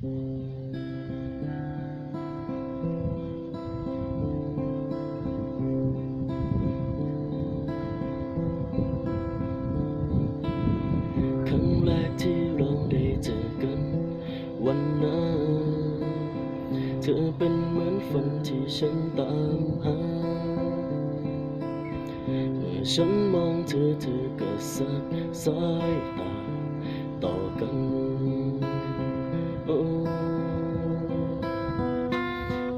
ครั้งแรกที่เราได้เจอกัน วันนั้น เธอเป็นเหมือนฝันที่ฉันตามหาเมื่อฉันมองเธอเธอก็สักสายตา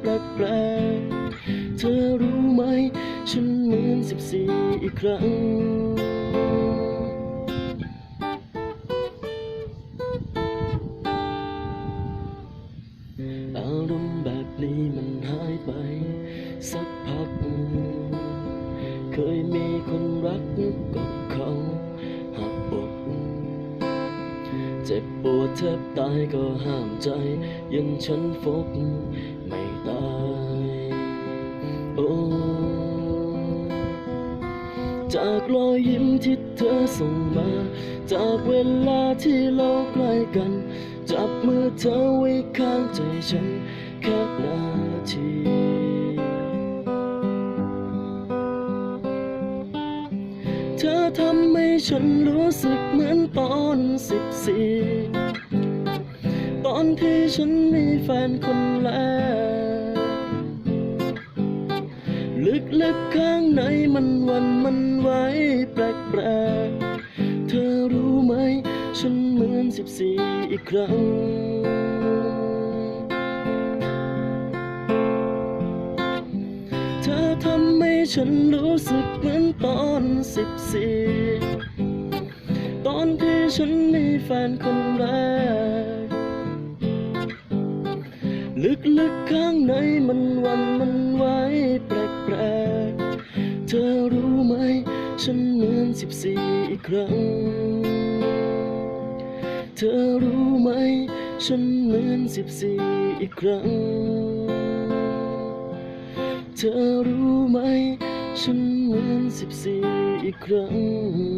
แปลกๆ เธอรู้ไหม ฉันเหมือนสิบสี่อีกครั้ง จ็บปวดแทบตายก็ห้ามใจ ยังฉันฟกไม่ตาย โอ้ จากรอยยิ้มที่เธอส่งมา จากเวลาที่เราใกล้กัน จับมือเธอไว้ข้างใจฉันแค่นาที เธอทำให้ฉันรู้สึกเหมือนตอนสิบสี่ตอนที่ฉันมีแฟนคนแรก ลึกๆข้างในมันวันมันไหวแปลกๆ เธอรู้ไหม ฉันเหมือนสิบสี่อีกครั้งเธอทำให้ ฉันรู้สึกเหมือนตอนสิบสี่ตอนที่ฉันมีแฟนคนแรก ลึกๆข้างในมันวันมันไหวแปลกๆ เธอรู้ไหม ฉันเหมือนสิบสี่อีกครั้ง เธอรู้ไหม ฉันเหมือนสิบสี่อีกครั้ง เธอรู้ ไหม ฉันเหมือนสิบสี่อีกครั้ง